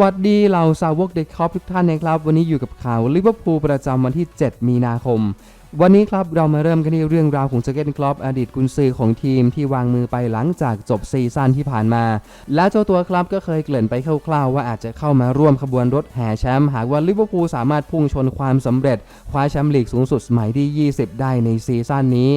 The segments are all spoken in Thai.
วัสดีเหล่าสาวกเด็กคอปทุกท่านนะครับ วันนี้อยู่กับข่าวลิเวอร์พูลประจำวันที่ 7 มีนาคม วันนี้ครับเรามาเริ่มกันที่เรื่องราวของเจเกนคลอปอดีตกุนซือของทีมที่วางมือไปหลังจากจบซีซั่นที่ผ่านมา และเจ้าตัวครับก็เคยเกริ่นไปคร่าวๆว่าอาจจะเข้ามาร่วมขบวนรถแห่แชมป์หากว่าลิเวอร์พูลสามารถพุ่งชนความสำเร็จ คว้าแชมป์ลีกสูงสุดสมัยที่ 20 ได้ในซีซั่นนี้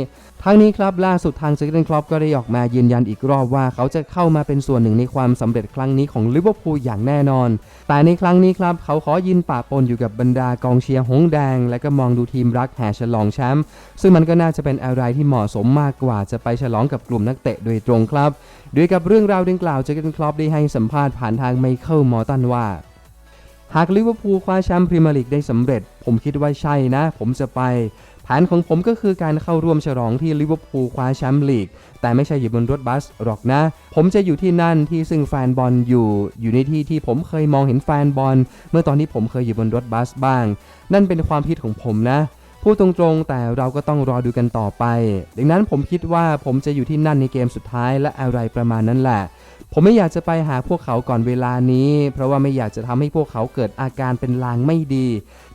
ทั้งนี้ครับล่าสุดทางเจอร์เกนคลอปก็ได้ออกมายืนยันอีกรอบว่าเขาจะเข้ามาเป็นส่วนหนึ่งในความสำเร็จครั้งนี้ของลิเวอร์พูลอย่างแน่นอน แต่ในครั้งนี้ครับเขาขอยินปะปนอยู่กับบรรดากองเชียร์หงแดง และก็มองดูทีมรักแห่ฉลองแชมป์ซึ่งมันก็น่าจะเป็นอะไรที่เหมาะสมมากกว่าจะไปฉลองกับกลุ่มนักเตะโดยตรงครับด้วยกับเรื่องราวดังกล่าวเจอร์เกนคลอปได้ให้สัมภาษณ์ผ่านทางไมเคิลมอร์ตันว่า หากลิเวอร์พูลคว้าแชมป์พรีเมียร์ลีกได้สำเร็จ ผมคิดว่าใช่นะ ผมจะไปแผนของผมก็คือการเข้าร่วมฉลองที่ลิเวอร์พูลคว้าแชมป์ลีก แต่ไม่ใช่อยู่บนรถบัสหรอกนะ ผมจะอยู่ที่นั่นที่ซึ่งแฟนบอลอยู่ อยู่ในที่ที่ผมเคยมองเห็นแฟนบอล เมื่อตอนที่ผมเคยอยู่บนรถบัสบ้าง นั่นเป็นความคิดของผมนะ พูดตรงๆ แต่เราก็ต้องรอดูกันต่อไป ดังนั้นผมคิดว่าผมจะอยู่ที่นั่นในเกมสุดท้ายและอะไรประมาณนั้นแหละ ผมไม่อยากจะไปหาพวกเขาก่อนเวลานี้ เพราะว่าไม่อยากจะทำให้พวกเขาเกิดอาการเป็นลางไม่ดี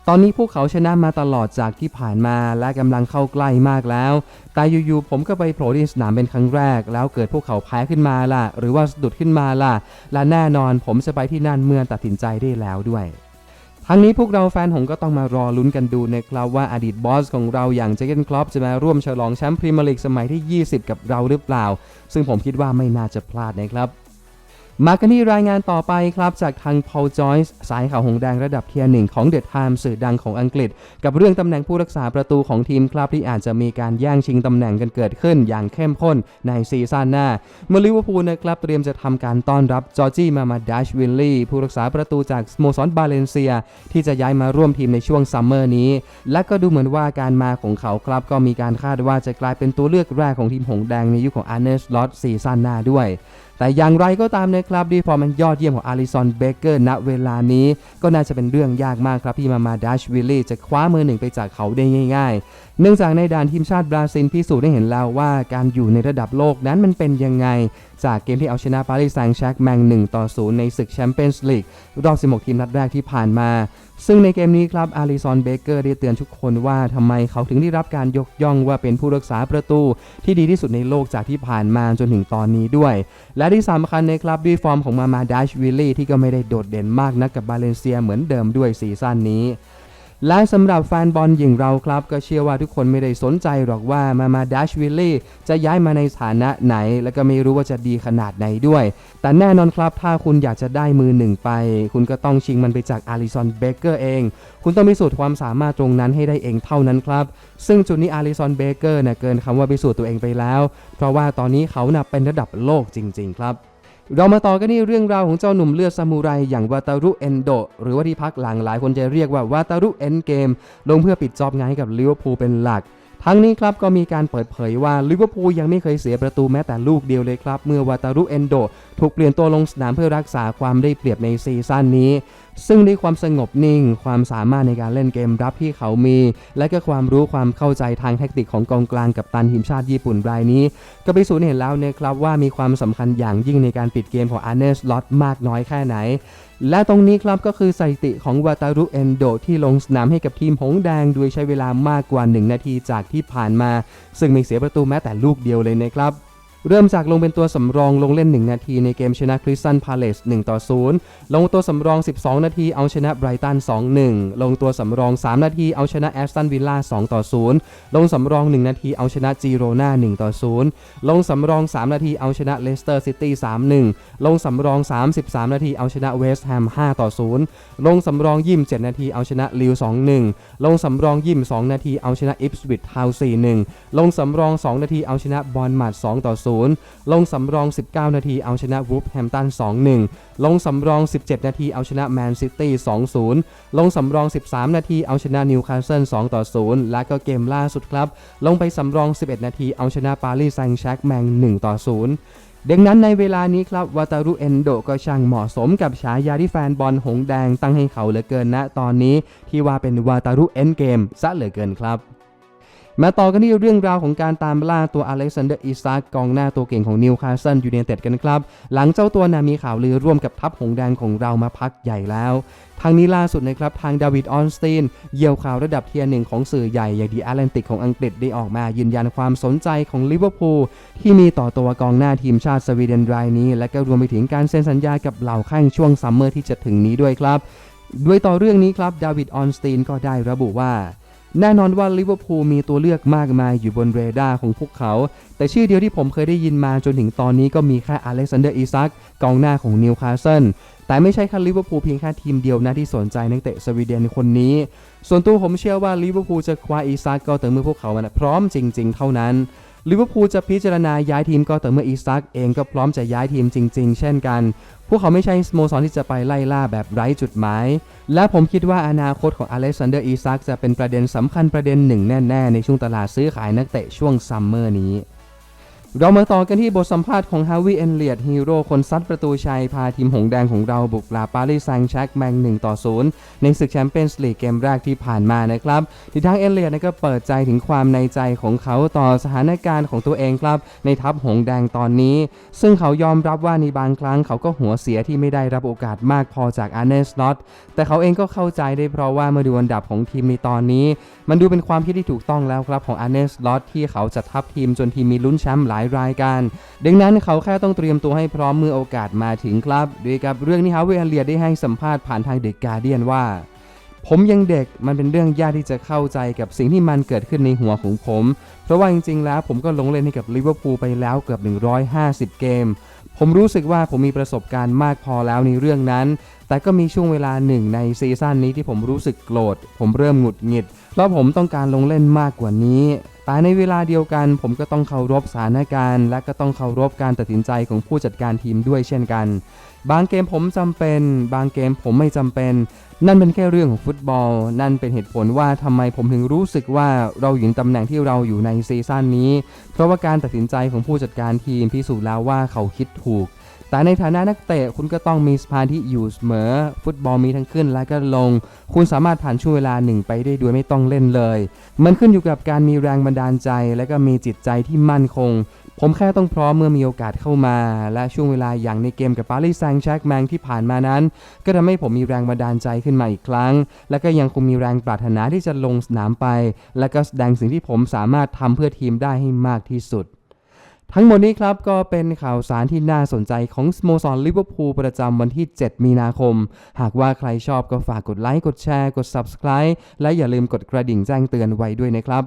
ตอนนี้พวกเขาชนะมาตลอดจากที่ผ่านมาและกำลังเข้าใกล้มากแล้ว แต่อยู่ๆผมก็ไปโผล่ที่สนามเป็นครั้งแรก แล้วเกิดพวกเขาแพ้ขึ้นมาล่ะ หรือว่าสะดุดขึ้นมาล่ะ และแน่นอนผมจะไปที่นั่นเมื่อตัดสินใจได้แล้วด้วย ทั้งนี้พวกเราแฟนหงก็ต้องมารอลุ้นกันดูนะครับว่าอดีตบอสของเราอย่างเจเกนคลอปจะมาร่วมฉลองแชมป์พรีเมียร์ลีกสมัยที่ 20 กับเราหรือเปล่า ซึ่งผมคิดว่าไม่น่าจะพลาดนะครับ มากันที่รายงานต่อไปครับ จากทาง Paul Joyce สายข่าวหงแดงระดับเทียร์หนึ่งของ The Times สื่อดังของอังกฤษ กับเรื่องตำแหน่งผู้รักษาประตูของทีมครับที่อาจจะมีการแย่งชิงตำแหน่งกันเกิดขึ้นอย่างเข้มข้นในซีซั่นหน้าเมื่อลิเวอร์พูลนะครับเตรียมจะทำการต้อนรับจอร์จี้มามาดัชวิลลี่ผู้รักษาประตูจากสโมสรบาเลนเซีย ที่จะย้ายมาร่วมทีมในช่วงซัมเมอร์นี้ และก็ดูเหมือนว่าการมาของเขาครับก็มีการคาดว่าจะกลายเป็นตัวเลือกแรกของทีมหงแดงในยุคของอาร์เนสลอตซีซั่นหน้าด้วยแต่อย่างไรก็ตามนะครับดีฟอร์มมันยอดเยี่ยมของอาริซอนเบเกอร์ณเวลานี้ ก็น่าจะเป็นเรื่องยากมากครับที่มามาดัชวิลลี่จะคว้ามือหนึ่งไปจากเขาได้ง่าย ๆ เนื่องจากในด่านทีมชาติบราซิลพิสูจน์ได้เห็นแล้วว่าการอยู่ในระดับโลกนั้นมันเป็นยังไง จากเกมที่เอาชนะปารีสแซงต์แชร์กแมง1ต่อ0ในศึกแชมเปี้ยนส์ลีกรอบ 16 ทีมนัดแรกที่ผ่านมาซึ่งในเกมนี้ครับอาริซอนเบเกอร์ได้เตือนทุกคนว่าทำไมเขาถึงได้รับการยกย่องว่าเป็นผู้รักษาประตู ที่ดีที่สุดในโลกจากที่ผ่านมาจนถึงตอนนี้ด้วย และที่สำคัญนะครับด้วยฟอร์มของมามาดัชวิลลี่ที่ก็ไม่ได้โดดเด่นมากนักกับบาเลนเซียเหมือนเดิมด้วยซีซั่นนี้ และสำหรับแฟนบอลอย่างเราครับ ก็เชื่อว่าทุกคนไม่ได้สนใจหรอกว่ามามาดัชวิลลี่จะย้ายมาในฐานะไหน และก็ไม่รู้ว่าจะดีขนาดไหนด้วย แต่แน่นอนครับถ้าคุณอยากจะได้มือหนึ่งไป คุณก็ต้องชิงมันไปจากอาริซอนเบเกอร์เอง คุณต้องพิสูจน์ความสามารถตรงนั้นให้ได้เองเท่านั้นครับ ซึ่งจุดนี้อาริซอนเบเกอร์เนี่ยเกินคำว่าพิสูจน์ตัวเองไปแล้ว เพราะว่าตอนนี้เขาน่ะเป็นระดับโลกจริง ๆ ครับ เรามาต่อกันที่เรื่องราวของเจ้าหนุ่มเลือดซามูไรอย่างวาตารุเอนโดหรือว่าที่พักหลังหลายคนจะเรียกว่าวาตารุเอนเกมลงเพื่อปิดจอบงานให้กับลิเวอร์พูลเป็นหลัก ทั้งนี้ครับก็มีการเปิดเผยว่าลิเวอร์พูลยังไม่เคยเสียประตูแม้แต่ลูกเดียวเลยครับ เมื่อวาตารุเอนโดถูกเปลี่ยนตัวลงสนามเพื่อรักษาความได้เปรียบในซีซั่นนี้ ซึ่งด้วยความสงบนิ่ง ความสามารถในการเล่นเกมรับที่เขามี และก็ความรู้ความเข้าใจทางแทคติกของกองกลางกับตันทีมชาติญี่ปุ่นรายนี้ ก็ไปสูญเห็นแล้วนะครับว่ามีความสำคัญอย่างยิ่งในการปิดเกมของอาร์เนสลอตมากน้อยแค่ไหน และตรงนี้ครับก็คือสถิติของวาตารุเอนโดที่ลงสนามให้กับทีมหงแดงโดยใช้เวลามากกว่า 1 นาทีจากที่ผ่านมา ซึ่งไม่เสียประตูแม้แต่ลูกเดียวเลยนะครับ เริ่มจากลงเป็นตัวสำรองลงเล่น 1 นาทีในเกมชนะคริสตันพาเลส1ต่อ0ลงตัวสำรอง 12 นาทีเอาชนะไบรตัน2-1 ลงตัวสำรอง 3 นาทีเอาชนะแอสตันวิลล่า2ต่อ0ลงสำรอง 1 นาทีเอาชนะจีโรนา1ต่อ0ลงสำรอง 3 นาทีเอาชนะเลสเตอร์ซิตี้3-1 ลงสำรอง 33 นาทีเอาชนะเวสต์แฮม5ต่อ0ลงสำรองยิม7นาทีเอาชนะลิว2-1 ลงสำรองยิม2 นาทีเอาชนะอิปสวิตทาว4-1 ลงสำรอง 2 นาทีเอาชนะบอลมัด2ต่อ0ลงสำรอง 19 นาทีเอาชนะวูฟแฮมตัน 2-1 ลงสำรอง 17 นาทีเอาชนะแมนซิตี้ 2-0 ลงสำรอง 13 นาทีเอาชนะนิวคาสเซิล2ต่อ0และก็เกมล่าสุดครับ ลงไปสำรอง 11 นาทีเอาชนะปารีสแซงต์แชร์กแมง1ต่อ0ดังนั้นในเวลานี้ครับวาตารุเอนโดก็ช่างเหมาะสมกับฉายาที่แฟนบอลหงแดงตั้งให้เขาเหลือเกินณตอนนี้ ที่ว่าเป็นวาตารุเอนเกมซะเหลือเกินครับ มาต่อกันที่เรื่องราวของการตามล่าตัวอเล็กซานเดอร์อิซากกองหน้าตัวเก่งของนิวคาสเซิลยูไนเต็ดกันครับ หลังเจ้าตัวนามีข่าวลือร่วมกับทัพหงแดงของเรามาพักใหญ่แล้วทางนี้ล่าสุดนะครับ ทางดาวิดออนสตีนเยี่ยวข่าวระดับเทียร์หนึ่งของสื่อใหญ่อย่างดีแอตแลนติกของอังกฤษได้ออกมายืนยันความสนใจของลิเวอร์พูลที่มีต่อตัวกองหน้าทีมชาติสวีเดนรายนี้ และก็รวมไปถึงการเซ็นสัญญากับเหล่าแข้งช่วงซัมเมอร์ที่จะถึงนี้ด้วยครับ ด้วยต่อเรื่องนี้ครับดาวิดออนสตีนก็ได้ระบุว่า แน่นอนว่าลิเวอร์พูลมีตัวเลือกมากมายอยู่บนเรดาร์ของพวกเขา แต่ชื่อเดียวที่ผมเคยได้ยินมาจนถึงตอนนี้ก็มีแค่อเล็กซานเดอร์อิซักกองหน้าของนิวคาสเซิลแต่ไม่ใช่แค่ลิเวอร์พูลเพียงแค่ทีมเดียวนะที่สนใจนักเตะสวีเดนคนนี้ ส่วนตัวผมเชื่อว่าลิเวอร์พูลจะคว้าอิซักก็แต่เมื่อพวกเขาพร้อมจริง ๆ เท่านั้น ลิเวอร์พูลจะพิจารณาย้ายทีมก็แต่อเมื่ออีซักเองก็พร้อมจะย้ายทีมจริง ๆ เช่นกัน พวกเขาไม่ใช่สโมสรที่จะไปไล่ล่าแบบไร้จุดหมาย และผมคิดว่าอนาคตของอเล็กซานเดอร์อีซักจะเป็นประเด็นสำคัญประเด็นหนึ่งแน่ ๆ ในช่วงตลาดซื้อขายนักเตะช่วงซัมเมอร์นี้ เรามาต่อกันที่บทสัมภาษณ์ของฮาวิเอนเลียดฮีโร่คนซัดประตูชัย พาทีมหงแดงของเราบุกปราปารีสแซงต์แชร์กแมง1ต่อ0ในศึกแชมเปี้ยนส์ลีกเกมแรกที่ผ่านมานะครับที่ทางเอนเลียดก็เปิดใจถึงความในใจของเขาต่อสถานการณ์ของตัวเองครับ ในทัพหงแดงตอนนี้ ซึ่งเขายอมรับว่าในบางครั้งเขาก็หัวเสียที่ไม่ได้รับโอกาสมากพอจากอาร์เนสลอตแต่เขาเองก็เข้าใจได้เพราะว่าเมื่อดูอันดับของทีมในตอนนี้ มันดูเป็นความคิดที่ถูกต้องแล้วครับของอาร์เนสลอตที่เขาจะทับทีมจนทีมมีลุ้นแชมป์หลายรายการ ดังนั้นเขาแค่ต้องเตรียมตัวให้พร้อมเมื่อโอกาสมาถึงครับด้วยกับเรื่องนี้ฮาวเวอเลียได้ให้สัมภาษณ์ผ่านทางเดอะการเดียนว่า ผมยังเด็กมันเป็นเรื่องยากที่จะเข้าใจกับสิ่งที่มันเกิดขึ้นในหัวของผม เพราะว่าจริงๆ แล้วผมก็ลงเล่นให้กับลิเวอร์พูลไปแล้วเกือบ150 เกมผมรู้สึกว่าผมมีประสบการณ์มากพอแล้วในเรื่องนั้น แต่ก็มีช่วงเวลาหนึ่งในซีซั่นนี้ที่ผมรู้สึกโกรธ ผมเริ่มหงุดหงิดเพราะผมต้องการลงเล่นมากกว่านี้ แต่ในเวลาเดียวกันผมก็ต้องเคารพสถานการณ์ และก็ต้องเคารพการตัดสินใจของผู้จัดการทีมด้วยเช่นกัน บางเกมผมจำเป็น บางเกมผมไม่จำเป็น นั่นเป็นแค่เรื่องของฟุตบอล นั่นเป็นเหตุผลว่าทำไมผมถึงรู้สึกว่าเราอยู่ในตำแหน่งที่เราอยู่ในซีซั่นนี้ เพราะว่าการตัดสินใจของผู้จัดการทีมพิสูจน์แล้วว่าเขาคิดถูก แต่ในฐานะนักเตะคุณก็ต้องมีสมาธิอยู่เสมอ ฟุตบอลมีทั้งขึ้นและก็ลง คุณสามารถผ่านช่วงเวลาหนึ่งไปได้โดยไม่ต้องเล่นเลย มันขึ้นอยู่กับการมีแรงบันดาลใจ และก็มีจิตใจที่มั่นคง ผมแค่ต้องพร้อมเมื่อมีโอกาสเข้ามา และช่วงเวลาอย่างในเกมกับปารีสแซงแชร์กแมงที่ผ่านมานั้น ก็ทำให้ผมมีแรงบันดาลใจขึ้นมาอีกครั้ง และก็ยังคงมีแรงปรารถนาที่จะลงสนามไป และก็แสดงสิ่งที่ผมสามารถทำเพื่อทีมได้ให้มากที่สุด ทั้งหมดนี้ครับก็เป็นข่าวสารที่น่าสนใจของสโมสรลิเวอร์พูลประจำวันที่ 7 มีนาคม หากว่าใครชอบก็ฝากกดไลค์ กดแชร์ กด Subscribe และอย่าลืมกดกระดิ่งแจ้งเตือนไว้ด้วยนะครับ